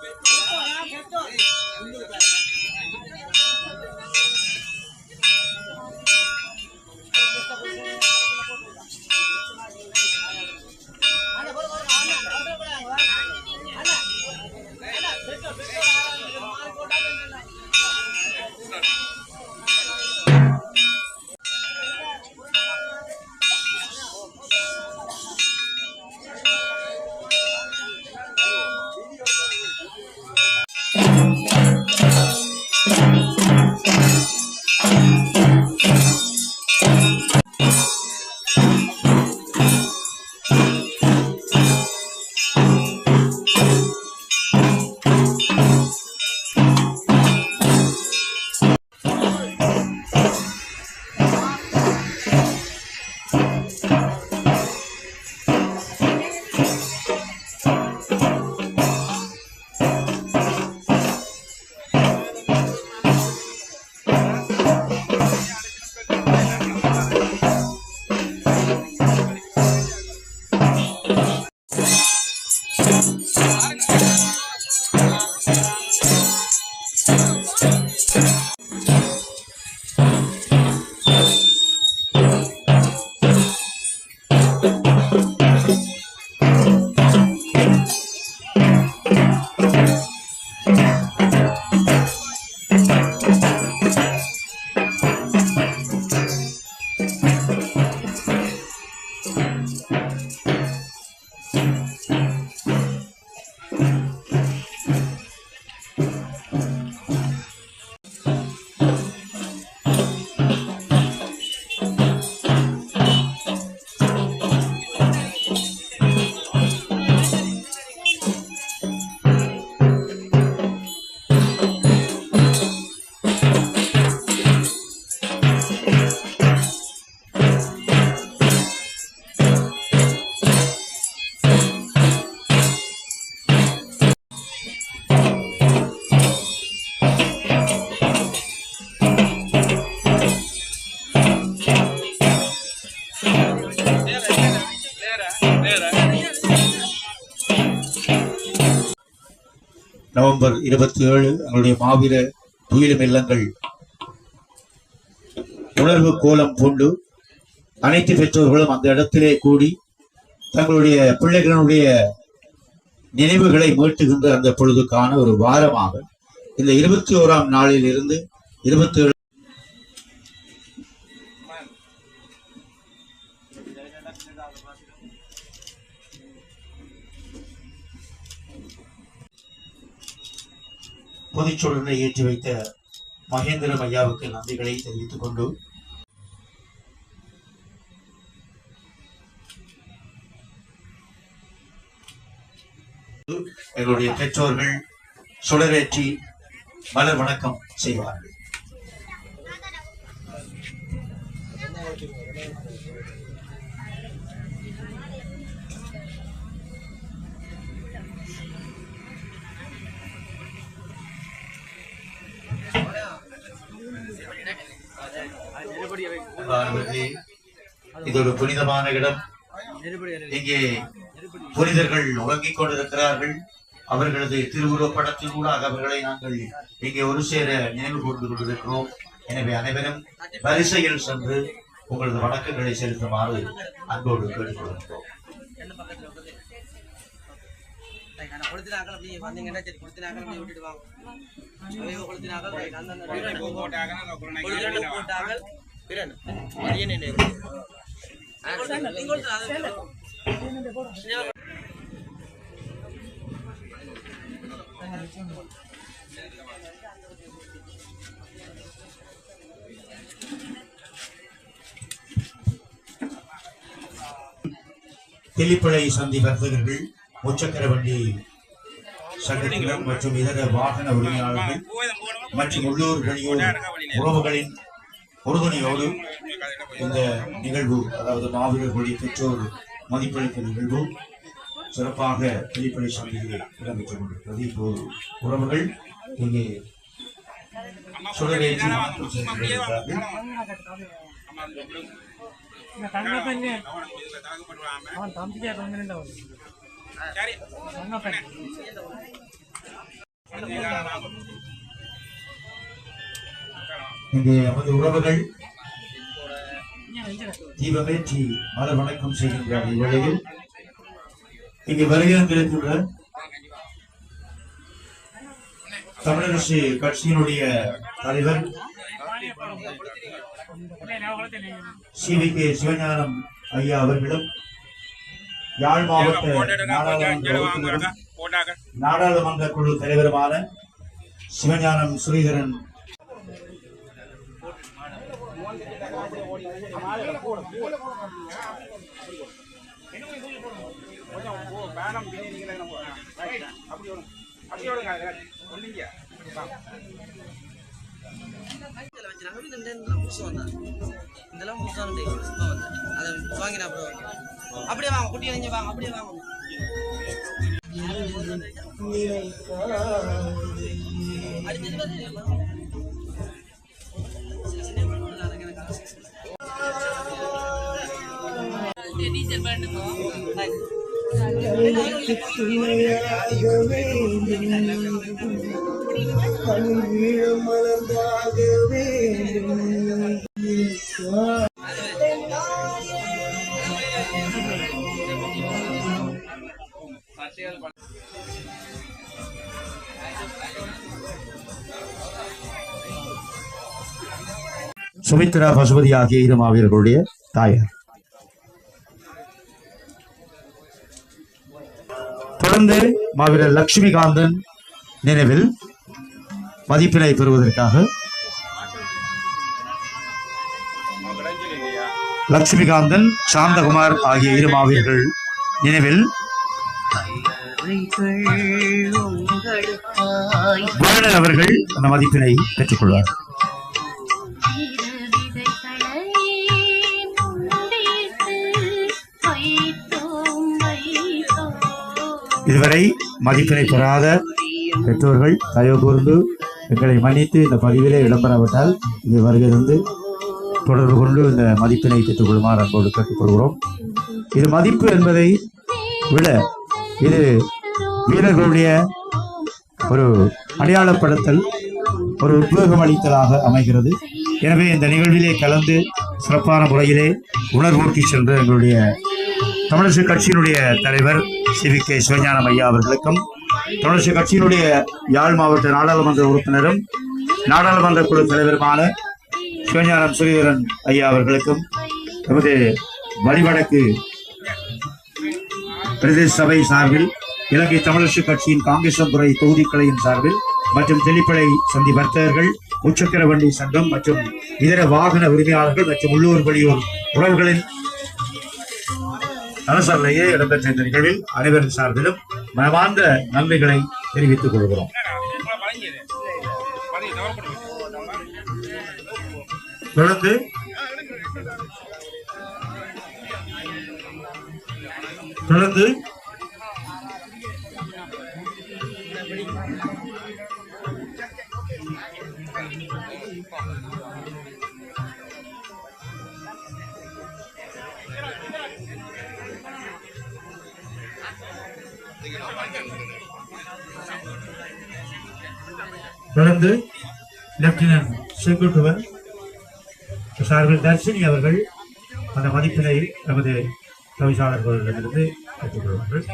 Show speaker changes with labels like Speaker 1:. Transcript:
Speaker 1: 别动啊别动。你 November இருபத்தி ஏழு எங்களுடைய மாவீர துயிலும் இல்லங்கள். உணர்வு கோலம் பூண்டு அனைத்து பெற்றோர்களும் அந்த இடத்திலே கூடி தங்களுடைய பிள்ளைகளுடைய நினைவுகளை மீட்டுகின்ற அந்த பொழுதுக்கான ஒரு வாரமாக இந்த இருபத்தி ஓராம் நாளில் இருந்து இருபத்தி ஏழு பொதுச்சூழலை ஏற்றி வைத்த மகேந்திரம் ஐயாவுக்கு நன்றிகளை தெரிவித்துக் கொண்டு எங்களுடைய பெற்றோர்கள் சுடரேற்றி மலர் வணக்கம் செய்வார்கள். அன்பானவர்களே, இது ஒரு புனிதமான இடம். இங்கே புனிதர்கள் உறங்கிக் கொண்டிருக்கிறார்கள். அவர்களது திருவுருவப் படத்தினூடாக அவர்களை நாங்கள் இங்கே ஒரு சேர நினைவு கொண்டு கொண்டிருக்கிறோம். எனவே அனைவரும் வரிசையில் சென்று உங்களது வணக்கங்களை செலுத்துமாறு அன்போடு கேட்டுக்கொள்கிறோம்.
Speaker 2: கொளுத்தினாக்கள் பிறன்
Speaker 1: தெளிப்பளை சந்தி வர்த்தகர்கள் முச்சக்கர வண்டி சங்கத்தினர் மற்றும் இதர வாகன உரிமையாளர்கள் மற்றும் உள்ளூர் வெளியூர் உறவுகளின் உறுதுணையோடு இந்த நிகழ்வு அதாவது மாவீரர்களுடைய பெற்றோர் மதிப்பளித்த நிகழ்வு சிறப்பாக வெளிப்படை சந்தையில் இடம்பெற்றுக் கொண்டிருக்கிறது. இப்போது உறவுகள் இங்கே சுடரேற்றி இங்கே நமது உறவுகள் தீபமேற்றி மத வணக்கம் செய்கின்ற இவ்வேளையில் இங்கு வருகிறந்திருக்கின்ற தமிழரசு கட்சியினுடைய தலைவர் சி வி கே சிவஞானம் ஐயா அவர்களும் யாழ் மாவட்ட நாடாளுமன்ற குழு தலைவருமான சிவஞானம் ஸ்ரீதரன்
Speaker 2: இதுல வச்சிருக்காங்க. இது இந்த இதெல்லாம் புதுசா வந்து அதை வாங்கினா அப்புறம் அப்படியே வாங்க குட்டி அணிஞ்சு வாங்க அப்படியே வாங்க அடுத்தது டீச்சர் பண்ணுங்க
Speaker 1: சுமித்ரா பசுபதி ஆகிய இரு மாவீரர்களுடைய தாயார். தொடர்ந்து மாவீரர் லட்சுமிகாந்தன் நினைவில் மதிப்பினை பெறுவதற்காக லட்சுமிகாந்தன் சாந்தகுமார் ஆகிய இரு மாவீரர்கள் நினைவில் அவர்கள் அந்த மதிப்பினை பெற்றுக்கொள்வார். இதுவரை மதிப்பினை பெறாத பெற்றோர்கள் தயவு கூர்ந்து எங்களை மன்னித்து இந்த பதிவிலே இடம்பெறாவிட்டால் இது வருகிறது தொடர்பு கொண்டு இந்த மதிப்பினை பெற்றுக் கொள்ளுமாறு அன்போடு கேட்டுக்கொள்கிறோம் இது மதிப்பு என்பதை விட இது வீரர்களுடைய ஒரு அடையாளப்படுத்தல் ஒரு உத்வேகம் அளித்தலாக அமைகிறது. எனவே இந்த நிகழ்விலே கலந்து சிறப்பான முறையிலே உணர்வூட்டி சென்ற எங்களுடைய தமிழரசு கட்சியினுடைய தலைவர் சி வி கே சிவஞானம் ஐயா அவர்களுக்கும் தமிழரசு கட்சியினுடைய யாழ் மாவட்ட நாடாளுமன்ற உறுப்பினரும் நாடாளுமன்ற குழு தலைவருமான சிவஞானம் ஸ்ரீதரன் ஐயா அவர்களுக்கும் நமது வழிவடக்கு பிரதேச சபை சார்பில் இலங்கை தமிழரசு கட்சியின் காங்கேசன்துறை தொகுதி சார்பில் மற்றும் தெளிப்பளை சந்தி வர்த்தகர்கள் உச்சக்கர வண்டி சங்கம் மற்றும் இதர வாகன உரிமையாளர்கள் மற்றும் உள்ளூர் வெளியூர் உறவுகளின் அனுசரணையே இடம்பெற்ற இந்த நிகழ்வில் அனைவரின் சார்பிலும் மனமார்ந்த நன்மைகளை தெரிவித்துக் கொள்கிறோம். தொடர்ந்து தொடர்ந்து தொடர்ந்து லெப்டினன்ட் செங்குட்டுவன் சார்பில் தர்ஷினி அவர்கள் அந்த மதிப்பினை நமது தவிசாளர்களிடமிருந்து பெற்றுக்கொள்வார்கள்